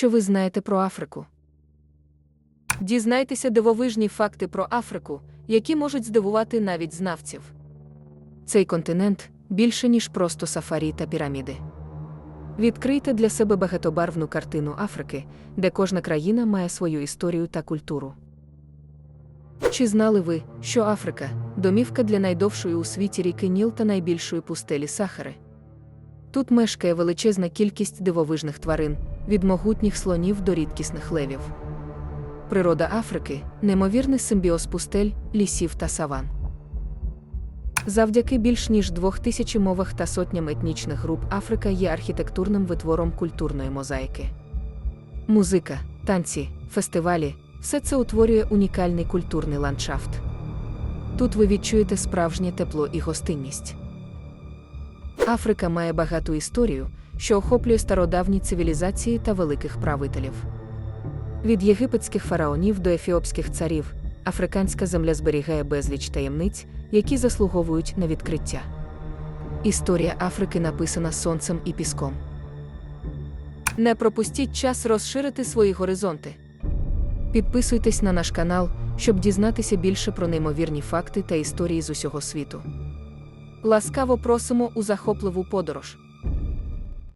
що ви знаєте про Африку. Дізнайтеся дивовижні факти про Африку, які можуть здивувати навіть знавців. Цей континент більше, ніж просто сафарі та піраміди. Відкрийте для себе багатобарвну картину Африки, де кожна країна має свою історію та культуру. Чи знали ви, що Африка домівка для найдовшої у світі ріки Ніл та найбільшої пустелі Сахари? Тут мешкає величезна кількість дивовижних тварин, від могутніх слонів до рідкісних левів. Природа Африки неймовірний симбіоз пустель, лісів та саван. Завдяки більш ніж двох тисячі мовах та сотням етнічних груп Африка є архітектурним витвором культурної мозаїки. Музика, танці, фестивалі все це утворює унікальний культурний ландшафт. Тут ви відчуєте справжнє тепло і гостинність. Африка має багату історію, що охоплює стародавні цивілізації та великих правителів. Від єгипетських фараонів до ефіопських царів, африканська земля зберігає безліч таємниць, які заслуговують на відкриття. Історія Африки написана сонцем і піском. Не пропустіть час розширити свої горизонти. Підписуйтесь на наш канал, щоб дізнатися більше про неймовірні факти та історії з усього світу. Ласкаво просимо у захопливу подорож.